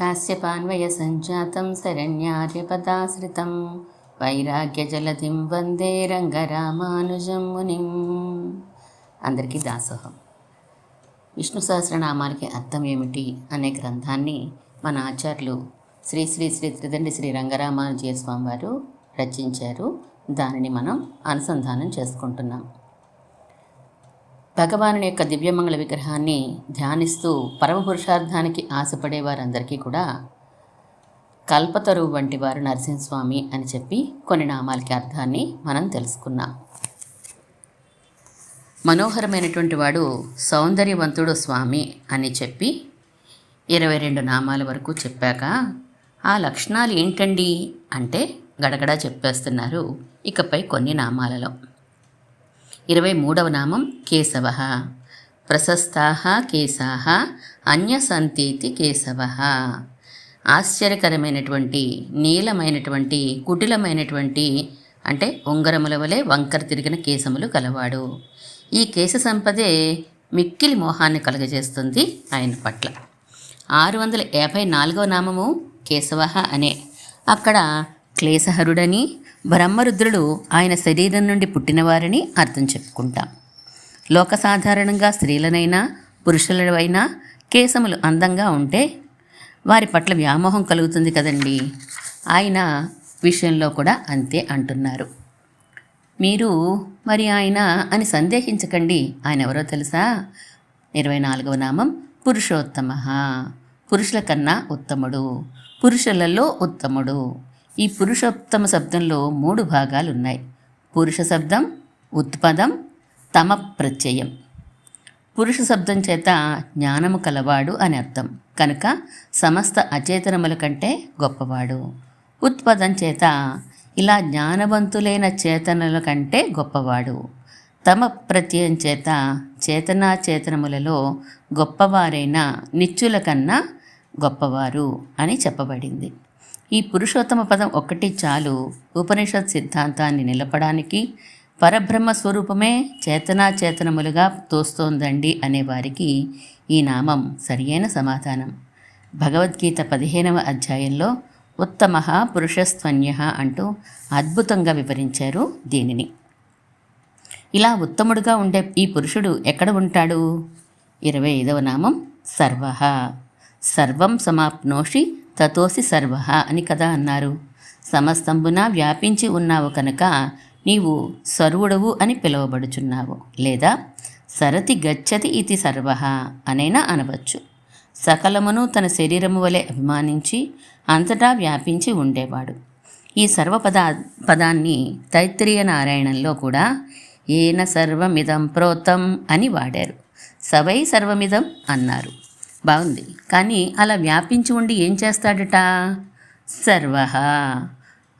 కాశ్యపాన్వయ సంజాతం శరణ్యార్యపదాశ్రితం. వైరాగ్యజలధిం వందే రంగరామానుజం మునిం. అందరికీ దాసోహం. విష్ణు సహస్రనామానికి అర్థం ఏమిటి అనే గ్రంథాన్ని మన ఆచార్యులు శ్రీ శ్రీ శ్రీ త్రిదండి శ్రీ రంగరామానుజయ స్వామివారు రచించారు. దానిని మనం అనుసంధానం చేసుకుంటున్నాం. భగవానుని యొక్క దివ్యమంగళ విగ్రహాన్ని ధ్యానిస్తూ పరమపురుషార్థానికి ఆశపడే వారందరికీ కూడా కల్పతరువు వంటి వారు నరసింహస్వామి అని చెప్పి కొన్ని నామాలకి అర్థాన్ని మనం తెలుసుకున్నాం. మనోహరమైనటువంటి వాడు సౌందర్యవంతుడు స్వామి అని చెప్పి ఇరవై రెండు నామాల వరకు చెప్పాక ఆ లక్షణాలు ఏంటండి? అంటే గడగడా చెప్పేస్తున్నారు. ఇకపై కొన్ని నామాలలో. ఇరవై మూడవ నామం కేశవ. ప్రశస్తా కేశా అన్యసంతీతి కేశవ. ఆశ్చర్యకరమైనటువంటి నీలమైనటువంటి కుటిలమైనటువంటి అంటే ఉంగరముల వలె వంకర తిరిగిన కేశములు కలవాడు. ఈ కేశ సంపదే మిక్కిలి మోహాన్ని కలుగజేస్తుంది ఆయన పట్ల. ఆరు వందల యాభై నాలుగవ నామము కేశవ అనే. అక్కడ క్లేశహరుడని బ్రహ్మరుద్రుడు ఆయన శరీరం నుండి పుట్టినవారని అర్థం చెప్పుకుంటాం. లోక సాధారణంగా స్త్రీలనైనా పురుషులవైనా కేశములు అందంగా ఉంటే వారి పట్ల వ్యామోహం కలుగుతుంది కదండి. ఆయన విషయంలో కూడా అంతే అంటున్నారు. మీరు మరి ఆయన అని సందేహించకండి. ఆయన ఎవరో తెలుసా? ఇరవై నాలుగవ నామం పురుషోత్తమ. పురుషుల కన్నా ఉత్తముడు. పురుషులలో ఉత్తముడు. ఈ పురుషోత్తమ శబ్దంలో మూడు భాగాలు ఉన్నాయి పురుష శబ్దం ఉత్పదం తమ ప్రత్యయం. పురుష శబ్దం చేత జ్ఞానము కలవాడు అని అర్థం. కనుక సమస్త అచేతనముల కంటే గొప్పవాడు. ఉత్పదం చేత ఇలా జ్ఞానవంతులైన చేతనల కంటే గొప్పవాడు. తమ ప్రత్యయం చేత చేతనాచేతనములలో గొప్పవారైన నిత్యుల కన్నా గొప్పవారు అని చెప్పబడింది. ఈ పురుషోత్తమ పదం ఒక్కటి చాలు. ఉపనిషత్ సిద్ధాంతాన్ని నిలపడానికి పరబ్రహ్మ స్వరూపమే చేతనాచేతనములుగా తోస్తోందండి అనేవారికి ఈ నామం సరియైన సమాధానం. భగవద్గీత పదిహేనవ అధ్యాయంలో ఉత్తమ పురుషస్త్వన్య అంటూ అద్భుతంగా వివరించారు దీనిని. ఇలా ఉత్తముడుగా ఉండే ఈ పురుషుడు ఎక్కడ ఉంటాడు? ఇరవై ఐదవ నామం సర్వ. సర్వం సమాప్నోషి తతోసి సర్వ అని కదా అన్నారు. సమస్తంబున వ్యాపించి ఉన్నావు కనుక నీవు సర్వుడవు అని పిలువబడుచున్నావు. లేదా సరతి గచ్చతి ఇది సర్వ అనైనా అనవచ్చు. సకలమును తన శరీరము వలె అభిమానించి అంతటా వ్యాపించి ఉండేవాడు. ఈ సర్వపద పదాన్ని తైత్రీయ నారాయణంలో కూడా ఏన సర్వమిదం ప్రోతం అని వాడారు. సవై సర్వమిదం అన్నారు. బాగుంది. కానీ అలా వ్యాపించి ఉండి ఏం చేస్తాడట? సర్వ.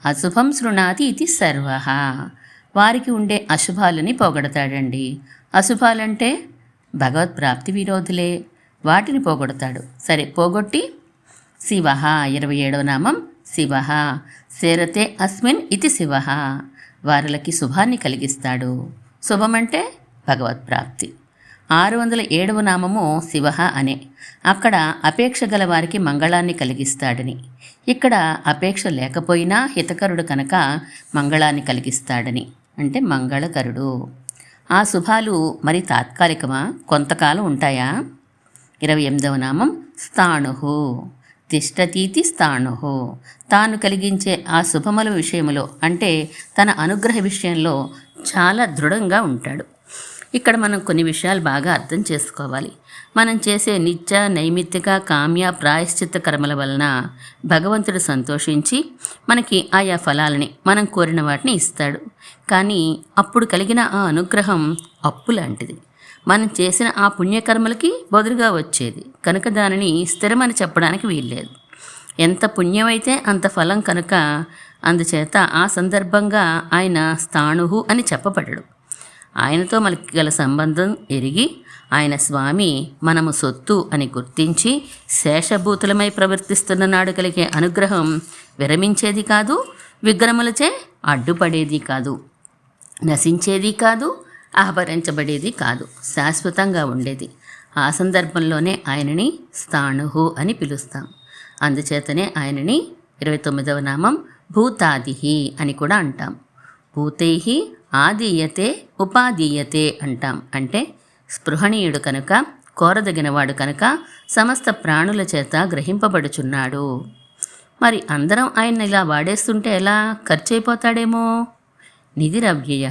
అశుభం శృణాతి ఇది సర్వ. వారికి ఉండే అశుభాలని పోగొడతాడండి. అశుభాలంటే భగవత్ ప్రాప్తి విరోధులే. వాటిని పోగొడతాడు. సరే పోగొట్టి శివ ఇరవై ఏడవ నామం శివ. శరతే అస్మిన్ ఇది శివ. వారులకి శుభాన్ని కలిగిస్తాడు. శుభమంటే భగవత్ ప్రాప్తి ఆరు వందల ఏడవ నామము శివ అనే. అక్కడ అపేక్ష గల వారికి మంగళాన్ని కలిగిస్తాడని. ఇక్కడ అపేక్ష లేకపోయినా హితకరుడు కనుక మంగళాన్ని కలిగిస్తాడని. అంటే మంగళకరుడు. ఆ శుభాలు మరి తాత్కాలికమా? కొంతకాలం ఉంటాయా? ఇరవై ఎనిమిదవ నామం స్థాణుహు తిష్టతీతి స్థాణుహు తాను కలిగించే ఆ శుభముల విషయంలో అంటే తన అనుగ్రహ విషయంలో చాలా దృఢంగా ఉంటాడు. ఇక్కడ మనం కొన్ని విషయాలు బాగా అర్థం చేసుకోవాలి. మనం చేసే నిత్య నైమిత్తిక కామ్య ప్రాయశ్చిత్త కర్మల వలన భగవంతుడు సంతోషించి మనకి ఆయా ఫలాలని మనం కోరిన వాటిని ఇస్తాడు. కానీ అప్పుడు కలిగిన ఆ అనుగ్రహం అప్పు లాంటిది. మనం చేసిన ఆ పుణ్యకర్మలకి బదులుగా వచ్చేది. కనుక దానిని స్థిరమని చెప్పడానికి వీల్లేదు. ఎంత పుణ్యమైతే అంత ఫలం కనుక అందుచేత ఆ సందర్భంగా ఆయన స్థాణుహు అని చెప్పబడడు. ఆయనతో మనకి గల సంబంధం ఎరిగి ఆయన స్వామి మనము సొత్తు అని గుర్తించి శేషభూతులమై ప్రవర్తిస్తున్న నాడు కలిగే అనుగ్రహం విరమించేది కాదు విగ్రహములచే అడ్డుపడేది కాదు నశించేది కాదు ఆహరించబడేది కాదు శాశ్వతంగా ఉండేది. ఆ సందర్భంలోనే ఆయనని స్థాణుహు అని పిలుస్తాం. అందుచేతనే ఆయనని ఇరవై తొమ్మిదవ నామం భూతాదిహి అని కూడా అంటాం. భూతై ఆదీయతే ఉపాదీయతే అంటాం. అంటే స్పృహణీయుడు కనుక కోరదగినవాడు కనుక సమస్త ప్రాణుల చేత గ్రహింపబడుచున్నాడు. మరి అందరం ఆయన ఇలా వాడేస్తుంటే ఎలా? ఖర్చు అయిపోతాడేమో నిధిరవ్యయ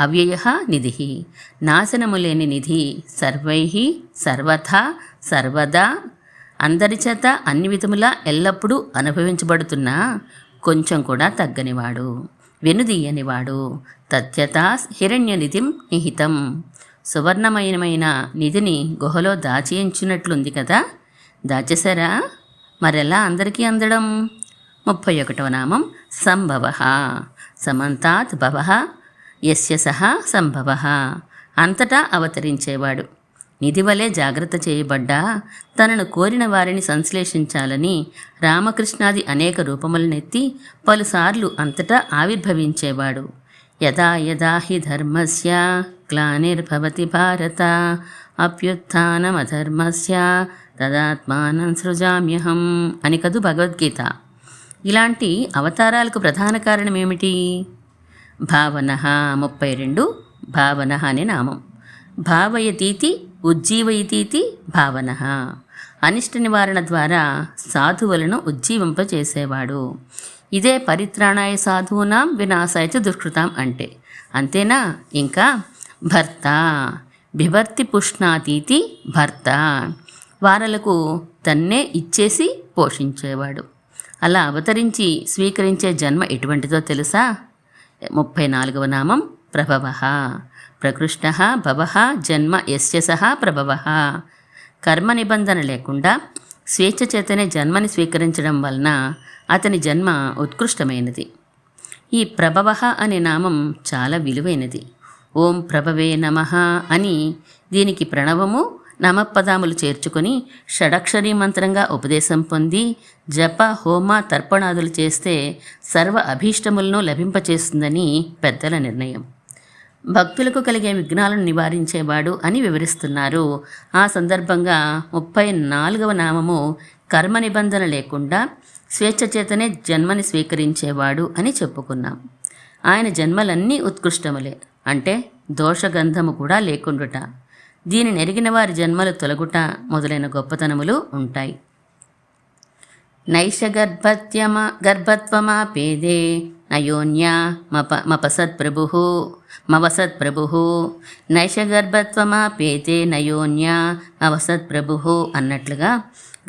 అవ్యయ నిధి నాశనము లేని నిధి సర్వై సర్వథా సర్వదా అందరి చేత అన్ని విధములా ఎల్లప్పుడూ అనుభవించబడుతున్నా కొంచెం కూడా తగ్గనివాడు. వెనుదీయనివాడు. తథ్యత హిరణ్యనిధిం నిహితం. సువర్ణమయమైన నిధిని గుహలో దాచియించినట్లుంది కదా. దాచేశారా? మరెలా అందరికీ అందడం? ముప్పై ఒకటవ నామం సంభవ. సమంతాత్ భవ. యస్య సహా సంభవ. అంతటా అవతరించేవాడు. నిధి వలె జాగ్రత్త చేయబడ్డా? తనను కోరిన వారిని సంశ్లేషించాలని రామకృష్ణాది అనేక రూపములనెత్తి పలుసార్లు అంతటా ఆవిర్భవించేవాడు. యదా యదా హి ధర్మస్య గ్లానిర్భవతి భారత అభ్యుత్నమధర్మస్య తదాత్మానం సృజామ్యహం అని కదు భగవద్గీత. ఇలాంటి అవతారాలకు ప్రధాన కారణం ఏమిటి భావన ముప్పై రెండు భావన అనే నామం. భావయతీతి ఉజ్జీవయితీతి భావన. అనిష్ట నివారణ ద్వారా సాధువులను ఉజ్జీవింపచేసేవాడు. ఇదే పరిత్రాణాయ సాధూనాం వినాశాయ దుష్కృతాం అంటే. అంతేనా? ఇంకా భర్త. బిభర్తి పుష్ణాతీతి భర్త. వారలకు తన్నే ఇచ్చేసి పోషించేవాడు. అలా అవతరించి స్వీకరించే జన్మ ఎటువంటిదో తెలుసా? ముప్పై నాలుగవ నామం ప్రభవ. ప్రకృష్ణ భవ జన్మ యస్య సహా ప్రభవ. కర్మ నిబంధన లేకుండా స్వేచ్ఛ చేతనే జన్మని స్వీకరించడం వలన అతని జన్మ ఉత్కృష్టమైనది. ఈ ప్రభవ అనే నామం చాలా విలువైనది. ఓం ప్రభవే నమ అని దీనికి ప్రణవము నమపదాములు చేర్చుకొని షడక్షరీ మంత్రంగా ఉపదేశం పొంది జప హోమ తర్పణాదులు చేస్తే సర్వ అభీష్టములను లభింపచేస్తుందని పెద్దల నిర్ణయం. భక్తులకు కలిగే విఘ్నాలను నివారించేవాడు అని వివరిస్తున్నారు. ఆ సందర్భంగా ముప్పై నాలుగవ నామము కర్మ నిబంధన లేకుండా స్వేచ్ఛ చేతనే జన్మని స్వీకరించేవాడు అని చెప్పుకున్నాం. ఆయన జన్మలన్నీ ఉత్కృష్టములే అంటే దోషగంధము కూడా లేకుండుట. దీని ఎరిగిన వారి జన్మలు తొలగుట మొదలైన గొప్పతనములు ఉంటాయి. నైషగర్భత్యమ గర్భత్వమా పేదే నయోన్యా మప మపసత్ప్రభు మవసత్ప్రభు నైషగర్భత్వమా పేతే నయోన్యా మవసత్ప్రభు అన్నట్లుగా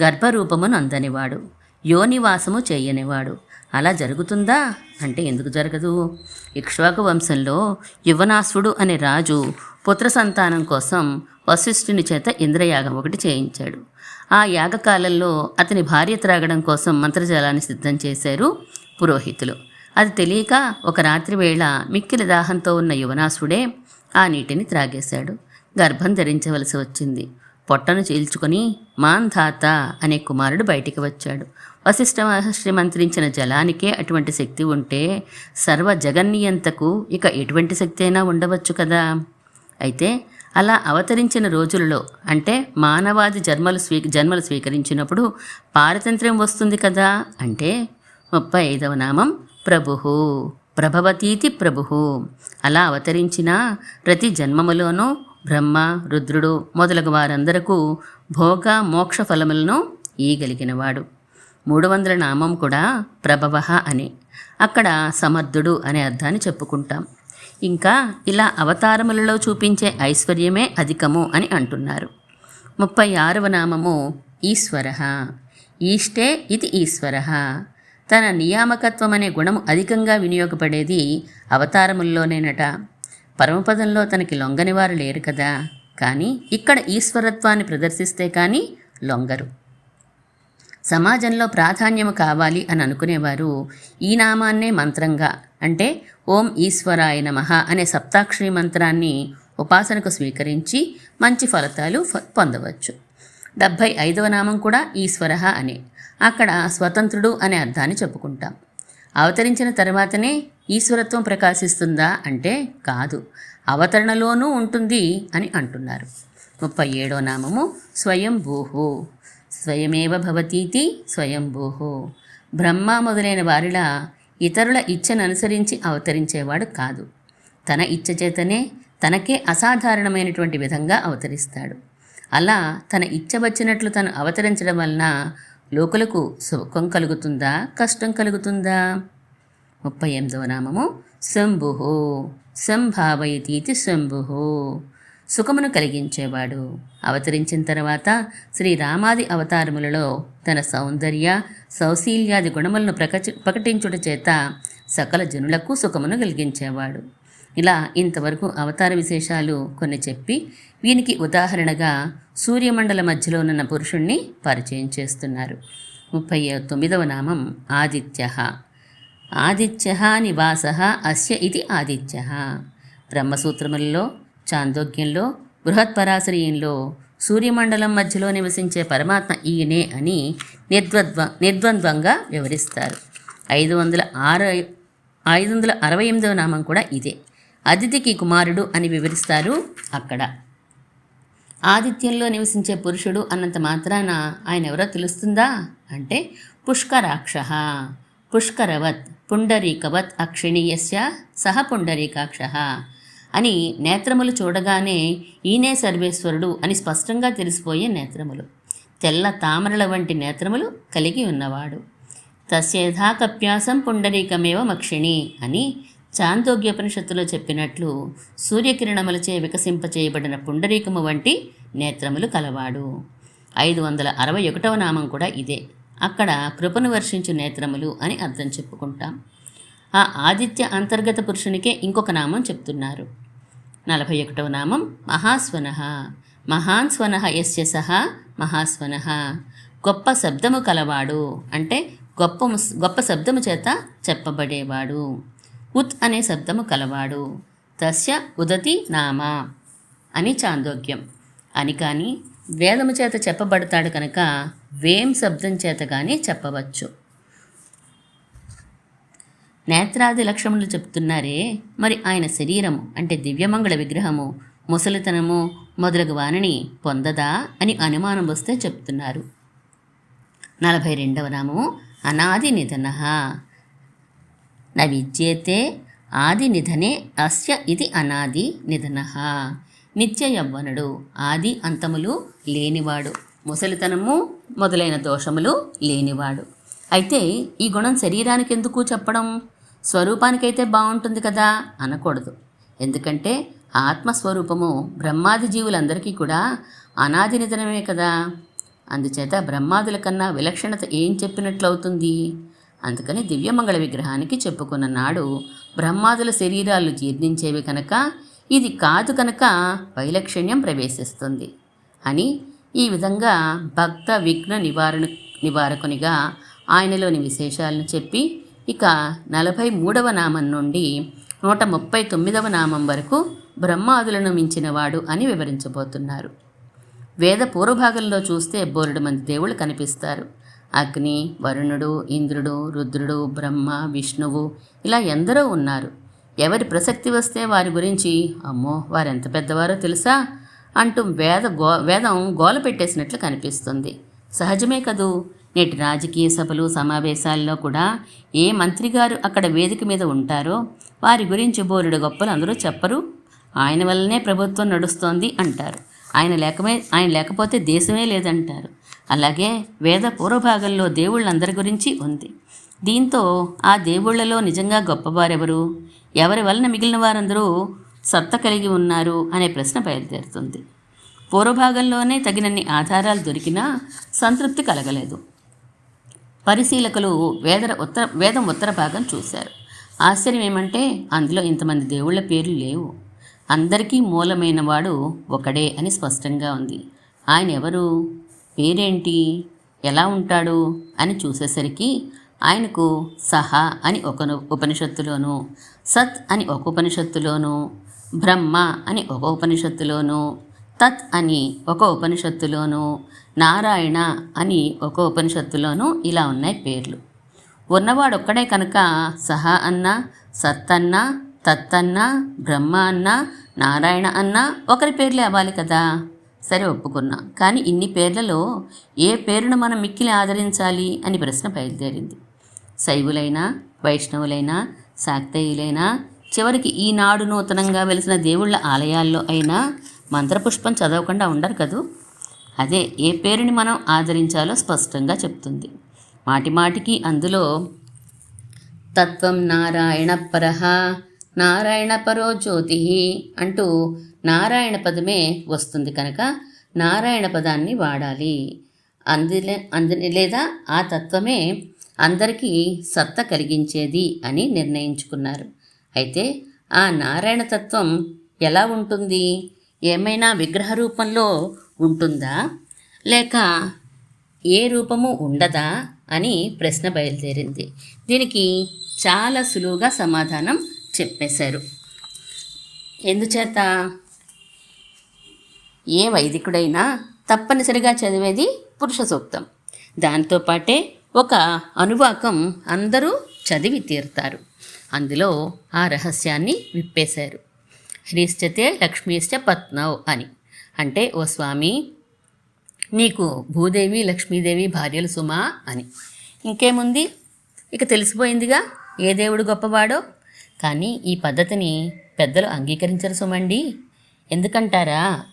గర్భరూపమును అందనివాడు యోనివాసము చేయనివాడు. అలా జరుగుతుందా? అంటే ఎందుకు జరగదు? ఇక్ష్వాకు వంశంలో యువనాసుడు అనే రాజు పుత్ర సంతానం కోసం వశిష్ఠుని చేత ఇంద్రయాగం ఒకటి చేయించాడు. ఆ యాగకాలంలో అతని భార్య త్రాగడం కోసం మంత్రజలాన్ని సిద్ధం చేశారు పురోహితులు. అది తెలియక ఒక రాత్రి వేళ మిక్కిలి దాహంతో ఉన్న యువనాసుడే ఆ నీటిని త్రాగేశాడు. గర్భం ధరించవలసి వచ్చింది. పొట్టను చీల్చుకొని మాంధాత అనే కుమారుడు బయటికి వచ్చాడు. వశిష్ఠ మహర్షి మంత్రించిన జలానికే అటువంటి శక్తి ఉంటే సర్వ జగన్నియంతకు ఇక ఎటువంటి శక్తి అయినా ఉండవచ్చు కదా? అయితే అలా అవతరించిన రోజులలో అంటే మానవాది జన్మలు స్వీ జన్మలు స్వీకరించినప్పుడు పారతంత్ర్యం వస్తుంది కదా? అంటే ముప్పై ఐదవ నామం ప్రభు ప్రభవతీతి ప్రభు అలా అవతరించిన ప్రతి జన్మములోనూ బ్రహ్మ రుద్రుడు మొదలగు వారందరకు భోగ మోక్ష ఫలములను ఈగలిగినవాడు మూడు వందల నామం కూడా ప్రభవ అని. అక్కడ సమర్థుడు అనే అర్థాన్ని చెప్పుకుంటాం. ఇంకా ఇలా అవతారములలో చూపించే ఐశ్వర్యమే అధికము అని అంటున్నారు. ముప్పై ఆరవ నామము ఈశ్వర. ఈష్టే ఇది ఈశ్వర. తన నియామకత్వం అనే గుణం అధికంగా వినియోగపడేది అవతారముల్లోనేనట. పరమపదంలో తనకి లొంగని వారు లేరు కదా. కానీ ఇక్కడ ఈశ్వరత్వాన్ని ప్రదర్శిస్తే కానీ లొంగరు. సమాజంలో ప్రాధాన్యము కావాలి అని అనుకునేవారు ఈ నామాన్నే మంత్రంగా అంటే ఓం ఈశ్వరాయ నమః అనే సప్తాక్షరి మంత్రాన్ని ఉపాసనకు స్వీకరించి మంచి ఫలితాలు పొందవచ్చు. డెబ్భై ఐదవ నామం కూడా ఈశ్వర అనే. అక్కడ స్వతంత్రుడు అనే అర్థాన్ని చెప్పుకుంటాం. అవతరించిన తర్వాతనే ఈశ్వరత్వం ప్రకాశిస్తుందా అంటే కాదు. అవతరణలోనూ ఉంటుంది అని అంటున్నారు. ముప్పై ఏడో నామము స్వయం భూహు స్వయమేవ భవతీతి స్వయంభూ బ్రహ్మ మొదలైన వారిలా ఇతరుల ఇచ్ఛను అనుసరించి అవతరించేవాడు కాదు. తన ఇచ్చ చేతనే తనకే అసాధారణమైనటువంటి విధంగా అవతరిస్తాడు. అలా తన ఇచ్చ వచ్చినట్లు తను అవతరించడం వలన లోకులకు సుఖం కలుగుతుందా? కష్టం కలుగుతుందా? ముప్పై ఎనిమిదవ నామము. శంభు సంభావయతీతి శంభు సుఖమును కలిగించేవాడు. అవతరించిన తర్వాత శ్రీరామాది అవతారములలో తన సౌందర్య సౌశీల్యాది గుణములను ప్రకటి ప్రకటించుట చేత సకల జనులకు సుఖమును కలిగించేవాడు. ఇలా ఇంతవరకు అవతార విశేషాలు కొన్ని చెప్పి వీనికి ఉదాహరణగా సూర్యమండల మధ్యలో ఉన్న పురుషుణ్ణి పరిచయం చేస్తున్నారు. ముప్పై తొమ్మిదవ నామం ఆదిత్య. ఆదిత్య నివాస అస్య ఇది ఆదిత్య. బ్రహ్మసూత్రములలో చాందోగ్యంలో బృహత్పరాశరీయంలో సూర్యమండలం మధ్యలో నివసించే పరమాత్మ ఈయనే అని నిర్ద్వద్వ నిర్ద్వంద్వంగా వివరిస్తారు. ఐదు వందల ఆరు ఐదు వందల అరవై ఎనిమిదవ నామం కూడా ఇదే. అతిథికి కుమారుడు అని వివరిస్తారు అక్కడ. ఆదిత్యంలో నివసించే పురుషుడు అన్నంత మాత్రాన ఆయన ఎవరో తెలుస్తుందా? అంటే పుష్కరాక్ష. పుష్కరవత్ పుండరీకవత్ అక్షిణీయస్య సహ పుండరీకాక్ష అని నేత్రములు చూడగానే ఈయనే సర్వేశ్వరుడు అని స్పష్టంగా తెలిసిపోయే నేత్రములు. తెల్ల తామరల వంటి నేత్రములు కలిగి ఉన్నవాడు. తస్యేధా కప్యాసం పుండరీకమేవ మక్షిణి అని చాందోగ్యోపనిషత్తులో చెప్పినట్లు సూర్యకిరణములచే వికసింపచేయబడిన పుండరీకము వంటి నేత్రములు కలవాడు. ఐదు వందల అరవై ఒకటవ నామం కూడా ఇదే. అక్కడ కృపను వర్షించు నేత్రములు అని అర్థం చెప్పుకుంటాం. ఆ ఆదిత్య అంతర్గత పురుషునికే ఇంకొక నామం చెప్తున్నారు. నలభై ఒకటవ నామం మహాస్వన. మహాన్ స్వన యస్య సహా మహాస్వన. గొప్ప శబ్దము కలవాడు అంటే గొప్ప గొప్ప శబ్దము చేత చెప్పబడేవాడు. ఉత్ అనే శబ్దము కలవాడు. తస్య ఉదతి నామ అని చాందోగ్యం. అని కానీ వేదము చేత చెప్పబడతాడు కనుక వేం శబ్దం చేత కానీ చెప్పవచ్చు. నేత్రాది లక్షణములు చెప్తున్నారే. మరి ఆయన శరీరము అంటే దివ్యమంగళ విగ్రహము ముసలితనము మొదలగు వానిని పొందదా అని అనుమానం వస్తే చెప్తున్నారు. నలభై రెండవ నామము అనాది నిధన. న విద్యేతే ఆది నిధనే అస్య ఇది అనాది నిధన. నిత్య యవ్వనుడు ఆది అంతములు లేనివాడు. ముసలితనము మొదలైన దోషములు లేనివాడు. అయితే ఈ గుణం శరీరానికి ఎందుకు చెప్పడం? స్వరూపానికైతే బాగుంటుంది కదా అనకూడదు. ఎందుకంటే ఆత్మస్వరూపము బ్రహ్మాది జీవులందరికీ కూడా అనాది నిధనమే కదా. అందుచేత బ్రహ్మాదుల కన్నా విలక్షణత ఏం చెప్పినట్లవుతుంది? అందుకని దివ్యమంగళ విగ్రహానికి చెప్పుకున్న నాడు బ్రహ్మాదుల శరీరాలు జీర్ణించేవి కనుక ఇది కాదు కనుక వైలక్షణ్యం ప్రవేశిస్తుంది అని ఈ విధంగా భక్త విఘ్న నివారణ నివారకునిగా ఆయనలోని విశేషాలను చెప్పి ఇక నలభై మూడవ నామం నుండి నూట ముప్పై తొమ్మిదవ నామం వరకు బ్రహ్మాదులను మించినవాడు అని వివరించబోతున్నారు. వేద పూర్వభాగంలో చూస్తే బోరుడు మంది దేవుళ్ళు కనిపిస్తారు. అగ్ని వరుణుడు ఇంద్రుడు రుద్రుడు బ్రహ్మ విష్ణువు ఇలా ఎందరో ఉన్నారు. ఎవరి ప్రసక్తి వస్తే వారి గురించి అమ్మో వారెంత పెద్దవారో తెలుసా? అంటూ వేద గో వేదం గోల పెట్టేసినట్లు కనిపిస్తుంది. సహజమే కదూ? నేటి రాజకీయ సభలు సమావేశాల్లో కూడా ఏ మంత్రి గారు అక్కడ వేదిక మీద ఉంటారో వారి గురించి బోరుడు గొప్పలు అందరూ చెప్పరు. ఆయన వల్లనే ప్రభుత్వం నడుస్తోంది అంటారు. ఆయన లేకమే ఆయన లేకపోతే దేశమే లేదంటారు. అలాగే వేద పూర్వభాగంలో దేవుళ్ళందరి గురించి ఉంది. దీంతో ఆ దేవుళ్ళలో నిజంగా గొప్పవారెవరు? ఎవరి వలన మిగిలిన వారందరూ సత్త కలిగి ఉన్నారు అనే ప్రశ్న బయలుదేరుతుంది. పూర్వభాగంలోనే తగినన్ని ఆధారాలు దొరికినా సంతృప్తి కలగలేదు. పరిశీలకులు వేదర ఉత్తర వేదం ఉత్తర భాగం చూశారు. ఆశ్చర్యం ఏమంటే అందులో ఇంతమంది దేవుళ్ళ పేర్లు లేవు. అందరికీ మూలమైన వాడు ఒకడే అని స్పష్టంగా ఉంది. ఆయన ఎవరు? పేరేంటి? ఎలా ఉంటాడు? అని చూసేసరికి ఆయనకు సహ అని ఒక ఉపనిషత్తులోను సత్ అని ఒక ఉపనిషత్తులోను బ్రహ్మ అని ఒక ఉపనిషత్తులోను తత్ అని ఒక ఉపనిషత్తులోను నారాయణ అని ఒక ఉపనిషత్తులోను ఇలా ఉన్నాయి పేర్లు. ఉన్నవాడొక్కడే కనుక సహ అన్న సత్ అన్న తత్ అన్న బ్రహ్మ అన్న నారాయణ అన్న ఒకరి పేర్లే అవ్వాలి కదా? సరే ఒప్పుకున్నా. కానీ ఇన్ని పేర్లలో ఏ పేరును మనం మిక్కిలి ఆదరించాలి అని ప్రశ్న బయలుదేరింది. శైవులైనా వైష్ణవులైనా శాక్తేయులైనా చివరికి ఈనాడు నూతనంగా వెలిసిన దేవుళ్ళ ఆలయాల్లో అయినా మంత్రపుష్పం చదవకుండా ఉండరు కదూ? అదే ఏ పేరుని మనం ఆదరించాలో స్పష్టంగా చెప్తుంది. మాటిమాటికి అందులో తత్వం నారాయణ పరహ నారాయణ పరో జ్యోతి అంటూ నారాయణ పదమే వస్తుంది కనుక నారాయణ పదాన్ని వాడాలి. అందులే అందు లేదా ఆ తత్వమే అందరికీ సత్త కలిగించేది అని నిర్ణయించుకున్నారు. అయితే ఆ నారాయణ తత్వం ఎలా ఉంటుంది? ఏమైనా విగ్రహ రూపంలో ఉంటుందా? లేక ఏ రూపము ఉండదా అని ప్రశ్న బయలుదేరింది. దీనికి చాలా సులువుగా సమాధానం చెప్పేశారు. ఎందుచేత? ఏ వైదికుడైనా తప్పనిసరిగా చదివేది పురుష సూక్తం. దాంతోపాటే ఒక అనువాకం అందరూ చదివి తీరుతారు. అందులో ఆ రహస్యాన్ని విప్పేశారు. హ్రీశ్చతే లక్ష్మీశ్చ పత్నవ్ అని. అంటే ఓ స్వామి నీకు భూదేవి లక్ష్మీదేవి భార్యలు సుమా అని. ఇంకేముంది? ఇక తెలిసిపోయిందిగా ఏ దేవుడు గొప్పవాడో? కానీ ఈ పద్ధతిని పెద్దలు అంగీకరించరు సుమండి. ఎందుకంటారా?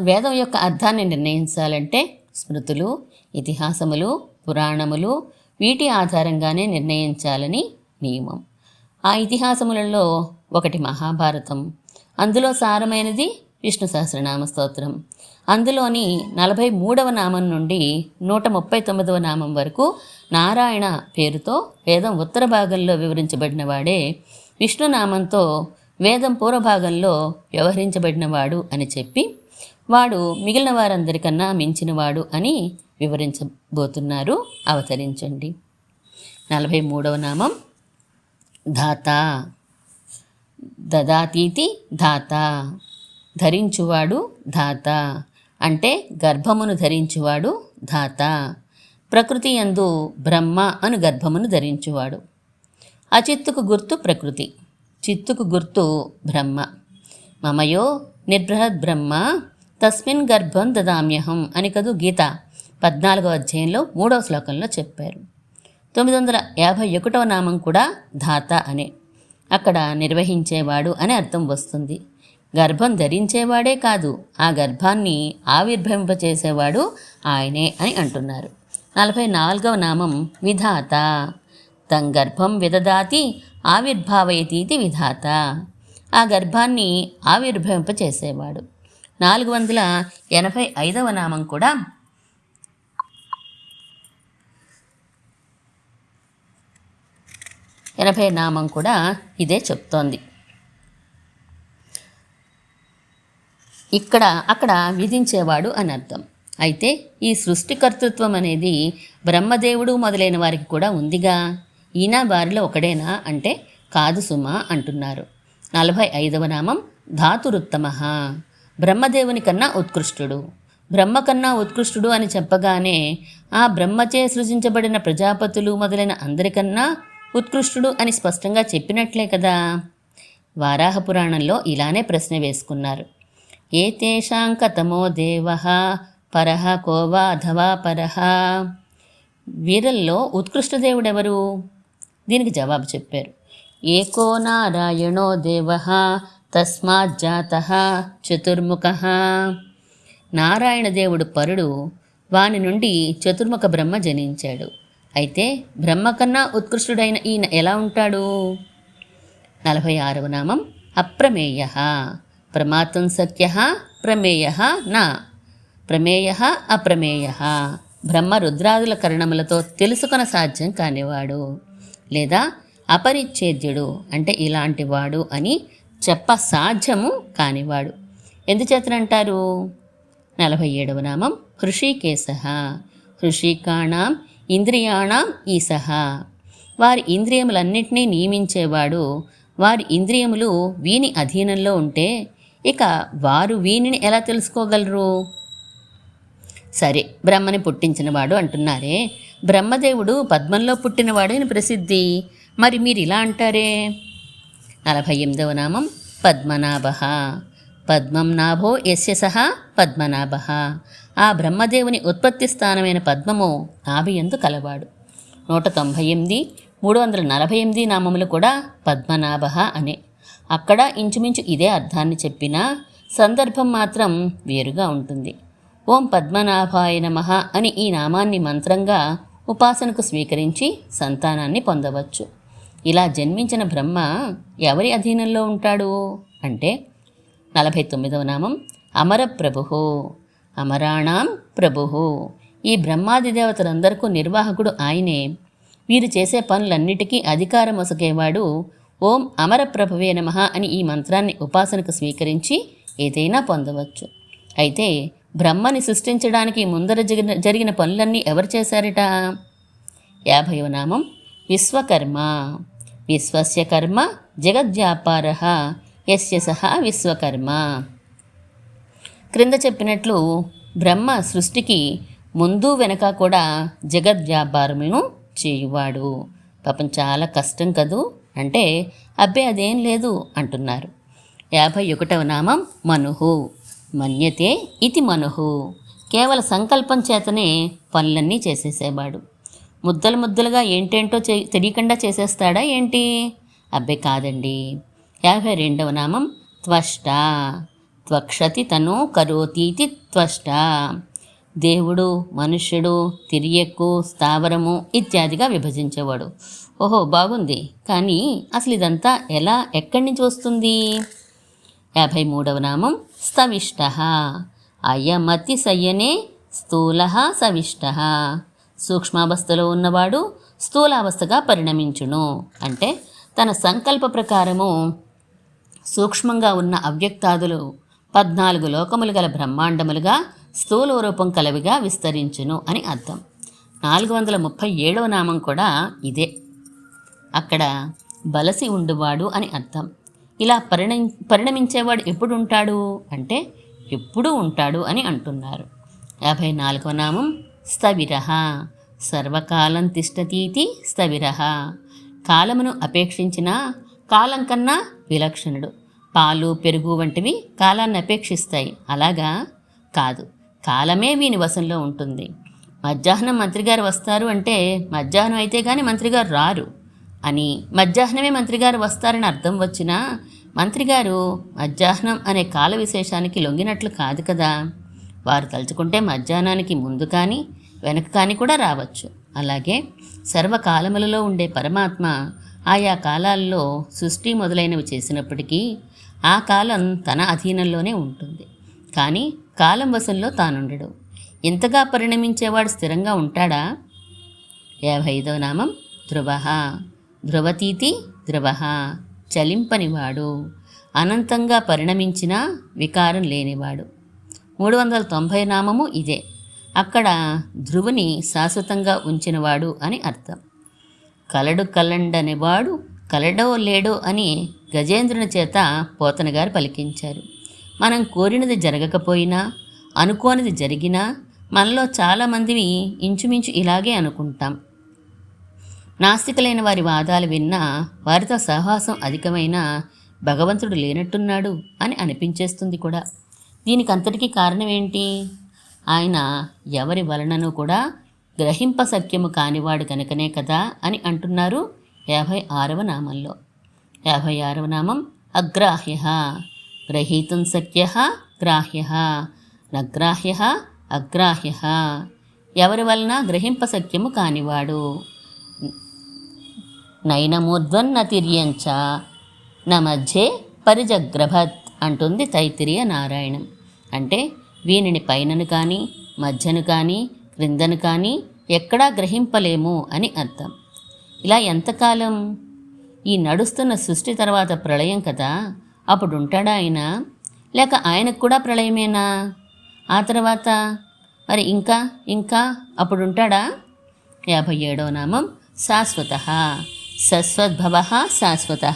వేదం యొక్క అర్థాన్ని నిర్ణయించాలంటే స్మృతులు ఇతిహాసములు పురాణములు వీటి ఆధారంగానే నిర్ణయించాలని నియమం. ఆ ఇతిహాసములలో ఒకటి మహాభారతం అందులో సారమైనది విష్ణు సహస్రనామ స్తోత్రం. అందులోని నలభై మూడవ నామం నుండి నూట ముప్పై తొమ్మిదవ నామం వరకు నారాయణ పేరుతో వేదం ఉత్తర భాగంలో వివరించబడిన వాడే విష్ణునామంతో వేదం పూర్వభాగంలో వ్యవహరించబడినవాడు అని చెప్పి వాడు మిగిలిన వారందరికన్నా మించినవాడు అని వివరించబోతున్నారు. అవతరించండి. నలభై మూడవ నామం. ధాత. దదాతీతి ధాత. ధరించువాడు ధాత. అంటే గర్భమును ధరించువాడు ధాత. ప్రకృతి యందు బ్రహ్మ అను గర్భమును ధరించువాడు. అచిత్తుకు గుర్తు ప్రకృతి. చిత్తుకు గుర్తు బ్రహ్మ. మమయో నిర్బృహద్ బ్రహ్మ. తస్మిన్ గర్భం దదామ్యహం అని కదూ గీత పద్నాలుగో అధ్యాయంలో మూడవ శ్లోకంలో చెప్పారు. తొమ్మిది వందల యాభై ఒకటవ నామం కూడా ధాత అనే. అక్కడ నిర్వహించేవాడు అని అర్థం వస్తుంది. గర్భం ధరించేవాడే కాదు ఆ గర్భాన్ని ఆవిర్భవింపచేసేవాడు ఆయనే అని అంటున్నారు. నలభై నాలుగవ నామం విధాత. తం గర్భం విదదాతి ఆవిర్భావయతీతి విధాత. ఆ గర్భాన్ని ఆవిర్భవింపచేసేవాడు. నాలుగు వందల ఎనభై ఐదవ నామం కూడా. ఎనభై నామం కూడా ఇదే చెప్తోంది. ఇక్కడ అక్కడ విధించేవాడు అని అర్థం. అయితే ఈ సృష్టికర్తృత్వం అనేది బ్రహ్మదేవుడు మొదలైన వారికి కూడా ఉందిగా. ఈయన వారిలో ఒకడేనా అంటే కాదు సుమా అంటున్నారు. నలభై ఐదవ నామం ధాతురుత్తమ. బ్రహ్మదేవుని కన్నా ఉత్కృష్టుడు. బ్రహ్మ కన్నా ఉత్కృష్టుడు అని చెప్పగానే ఆ బ్రహ్మచే సృజించబడిన ప్రజాపతులు మొదలైన అందరికన్నా ఉత్కృష్టుడు అని స్పష్టంగా చెప్పినట్లే కదా? వారాహ పురాణంలో ఇలానే ప్రశ్న వేసుకున్నారు. ఏ తేషాం కథమో దేవ పరహ కోవా అథవా పరహ వీరల్లో ఉత్కృష్ట దేవుడెవరు? దీనికి జవాబు చెప్పారు. ఏకో నారాయణో దేవ తస్మాజ్జాత చతుర్ముఖ. నారాయణదేవుడు పరుడు వాని నుండి చతుర్ముఖ బ్రహ్మ జనించాడు. అయితే బ్రహ్మ కన్నా ఉత్కృష్టుడైన ఈయన ఎలా ఉంటాడు? నలభై ఆరవ నామం అప్రమేయ. ప్రమాతం సత్య ప్రమేయ నా. ప్రమేయ అప్రమేయ. బ్రహ్మ రుద్రాదుల కరణములతో తెలుసుకొన సాధ్యం కానివాడు. లేదా అపరిచ్ఛేద్యుడు అంటే ఇలాంటి వాడు అని చెప్ప సాధ్యము కానివాడు. ఎందుచేతనంటారు? నలభై ఏడవ నామం హృషికేశ. హృషికాణం ఇంద్రియాణం ఈసహ వారి ఇంద్రియములన్నింటినీ నియమించేవాడు వారి ఇంద్రియములు వీని అధీనంలో ఉంటే ఇక వారు వీనిని ఎలా తెలుసుకోగలరు? సరే బ్రహ్మని పుట్టించినవాడు అంటున్నారే బ్రహ్మదేవుడు పద్మంలో పుట్టినవాడు అని ప్రసిద్ధి. మరి మీరు ఇలా అంటారే? నలభై ఎనిమిదవ నామం పద్మనాభ. పద్మం నాభో ఎస్య సహా పద్మనాభ. ఆ బ్రహ్మదేవుని ఉత్పత్తి స్థానమైన పద్మము నాభియందు కలవాడు. నూట తొంభై ఎనిమిది మూడు వందల నలభై ఎనిమిది నామములు కూడా పద్మనాభ అనే. అక్కడ ఇంచుమించు ఇదే అర్థాన్ని చెప్పినా సందర్భం మాత్రం వేరుగా ఉంటుంది. ఓం పద్మనాభాయ నమః అని ఈ నామాన్ని మంత్రంగా ఉపాసనకు స్వీకరించి సంతానాన్ని పొందవచ్చు. ఇలా జన్మించిన బ్రహ్మ ఎవరి అధీనంలో ఉంటాడు? అంటే నలభై తొమ్మిదవ నామం అమర ప్రభు అమరాణాం ప్రభు ఈ బ్రహ్మాది దేవతలందరికీ నిర్వాహకుడు ఆయనే. వీరు చేసే పనులన్నిటికీ అధికారం ఒసగేవాడు ఓం అమర ప్రభువే నమ అని ఈ మంత్రాన్ని ఉపాసనకు స్వీకరించి ఏదైనా పొందవచ్చు. అయితే బ్రహ్మని సృష్టించడానికి ముందర జరిగిన జరిగిన పనులన్నీ ఎవరు చేశారట? యాభైవ నామం విశ్వకర్మ. విశ్వస్య కర్మ జగద్వ్యాపార ఎస్య సహా విశ్వకర్మ. క్రింద చెప్పినట్లు బ్రహ్మ సృష్టికి ముందు వెనక కూడా జగద్వ్యాపారములను చేయువాడు. పాపం చాలా కష్టం కదూ? అంటే అబ్బే అదేం లేదు అంటున్నారు. యాభై ఒకటవ నామం మనుహు. మన్యతే ఇది మనుహు. కేవల సంకల్పం చేతనే పనులన్నీ చేసేసేవాడు. ముద్దలు ముద్దలుగా ఏంటేంటో చే తెలియకుండా చేసేస్తాడా ఏంటి? అబ్బే కాదండి. యాభై రెండవ నామం త్వష్ట. త్వక్షతి తను కరోతీతి త్వష్ట. దేవుడు మనుష్యుడు తిరియక్కు స్థావరము ఇత్యాదిగా విభజించేవాడు. ఓహో బాగుంది. కానీ అసలు ఇదంతా ఎలా ఎక్కడి నుంచి వస్తుంది? యాభై మూడవ నామం స్తవిష్ట. అయమతి సయ్యనే స్థూల సవిష్ట. సూక్ష్మావస్థలో ఉన్నవాడు స్థూలావస్థగా పరిణమించును. అంటే తన సంకల్ప ప్రకారము సూక్ష్మంగా ఉన్న అవ్యక్తాదులు పద్నాలుగు లోకములు గల బ్రహ్మాండములుగా స్థూల రూపం కలవిగా విస్తరించును అని అర్థం. నాలుగు వందల ముప్పై ఏడవ నామం కూడా ఇదే. అక్కడ బలసి ఉండువాడు అని అర్థం. ఇలా పరిణ పరిణమించేవాడు ఎప్పుడు ఉంటాడు అంటే ఎప్పుడూ ఉంటాడు అని అంటున్నారు. యాభై నాలుగవ నామం స్థవిర. సర్వకాలం తిష్టతీతి స్థవిర. కాలమును అపేక్షించిన కాలం కన్నా విలక్షణుడు. పాలు పెరుగు వంటివి కాలాన్ని అపేక్షిస్తాయి. అలాగా? కాదు. కాలమే వీని వశంలో ఉంటుంది. మధ్యాహ్నం మంత్రి గారు వస్తారు అంటే మధ్యాహ్నం అయితే కానీ మంత్రిగారు రారు. అని మధ్యాహ్నమే మంత్రిగారు వస్తారని అర్థం వచ్చినా మంత్రిగారు మధ్యాహ్నం అనే కాల విశేషానికి లొంగినట్లు కాదు కదా. వారు తలుచుకుంటే మధ్యాహ్నానికి ముందు కానీ వెనక కానీ కూడా రావచ్చు. అలాగే సర్వకాలములలో ఉండే పరమాత్మ ఆయా కాలాల్లో సృష్టి మొదలైనవి చేసినప్పటికీ ఆ కాలం తన అధీనంలోనే ఉంటుంది. కానీ కాలం వశంలో తానుండడు. ఇంతగా పరిణమించేవాడు స్థిరంగా ఉంటాడా? యాభై ఐదవ నామం ధ్రువ. ధ్రువతీతి ధ్రువ. చలింపనివాడు. అనంతంగా పరిణమించిన వికారం లేనివాడు. మూడు వందల తొంభై నామము ఇదే. అక్కడ ధ్రువుని శాశ్వతంగా ఉంచినవాడు అని అర్థం. కలడు కలండనివాడు కలడో లేడో అని గజేంద్రుని చేత పోతన గారు పలికించారు. మనం కోరినది జరగకపోయినా అనుకోనిది జరిగినా మనలో చాలామందివి ఇంచుమించు ఇలాగే అనుకుంటాం. నాస్తికలైన వారి వాదాలు విన్నా వారితో సహవాసం అధికమైన భగవంతుడు లేనట్టున్నాడు అని అనిపించేస్తుంది కూడా. దీనికి అంతటికీ కారణం ఏంటి? ఆయన ఎవరి వలనను కూడా గ్రహింప సత్యము కానివాడు కనుకనే కదా అని అంటున్నారు యాభై ఆరవ నామంలో. యాభై ఆరవ నామం అగ్రాహ్య గ్రహీతుం సత్య గ్రాహ్య నగ్రాహ్య అగ్రాహ్య. ఎవరి వలన గ్రహింప సఖ్యము కానివాడు? నయనమూర్ధ్వన్నతిర్యంచ నా మధ్యే పరిజగ్రభత్ అంటుంది తైతిరియ నారాయణం. అంటే వీనిని పైనను కానీ మధ్యను కానీ క్రిందను కానీ ఎక్కడా గ్రహింపలేము అని అర్థం. ఇలా ఎంతకాలం? ఈ నడుస్తున్న సృష్టి తర్వాత ప్రళయం కదా. అప్పుడు ఉంటాడా ఆయన? లేక ఆయనకు కూడా ప్రళయమేనా? ఆ తర్వాత? మరి ఇంకా ఇంకా అప్పుడు ఉంటాడా యాభై ఏడవ నామం శాశ్వత సస్వద్భవ శాశ్వత.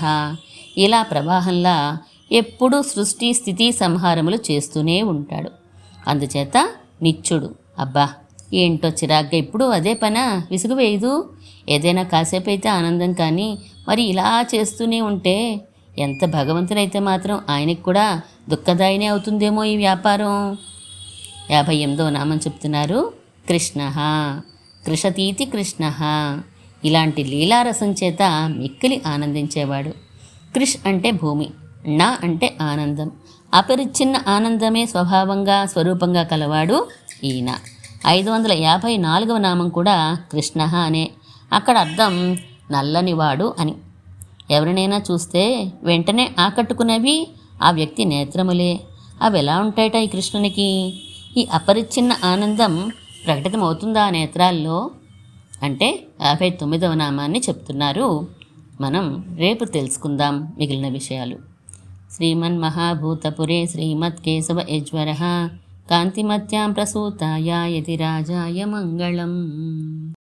ఇలా ప్రవాహంలా ఎప్పుడూ సృష్టి స్థితి సంహారములు చేస్తూనే ఉంటాడు. అందుచేత నిత్యుడు అబ్బా ఏంటో చిరాగ్గా ఇప్పుడు అదే పనా? విసుగు వేయదు ఏదైనా కాసేపు అయితే ఆనందం కానీ మరి ఇలా చేస్తూనే ఉంటే ఎంత భగవంతునైతే మాత్రం ఆయనకి కూడా దుఃఖదాయనే అవుతుందేమో ఈ వ్యాపారం. యాభై ఎనిమిదో నామం చెప్తున్నారు. కృష్ణ. కృషతీతి కృష్ణ. ఇలాంటి లీలారసం చేత మిక్కిలి ఆనందించేవాడు. కృష్ అంటే భూమి నా అంటే ఆనందం. అపరిచ్ఛిన్న ఆనందమే స్వభావంగా స్వరూపంగా కలవాడు ఈయన. ఐదు వందల యాభై నాలుగవ నామం కూడా కృష్ణ అనే. అక్కడ అర్థం నల్లనివాడు అని. ఎవరినైనా చూస్తే వెంటనే ఆకట్టుకునేవి ఆ వ్యక్తి నేత్రములే. అవి ఎలా ఉంటాయట ఈ కృష్ణునికి? ఈ అపరిచ్ఛిన్న ఆనందం ప్రకటితమవుతుందా ఆ నేత్రాల్లో? అంటే యాభై తొమ్మిదవ నామాన్ని చెప్తున్నారు. మనం రేపు తెలుసుకుందాం మిగిలిన విషయాలు. శ్రీమన్మహాభూతపురే శ్రీమత్కేశవ యజ్వర కాంతిమత్యాం ప్రసూతాయ యతి రాజాయ మంగళం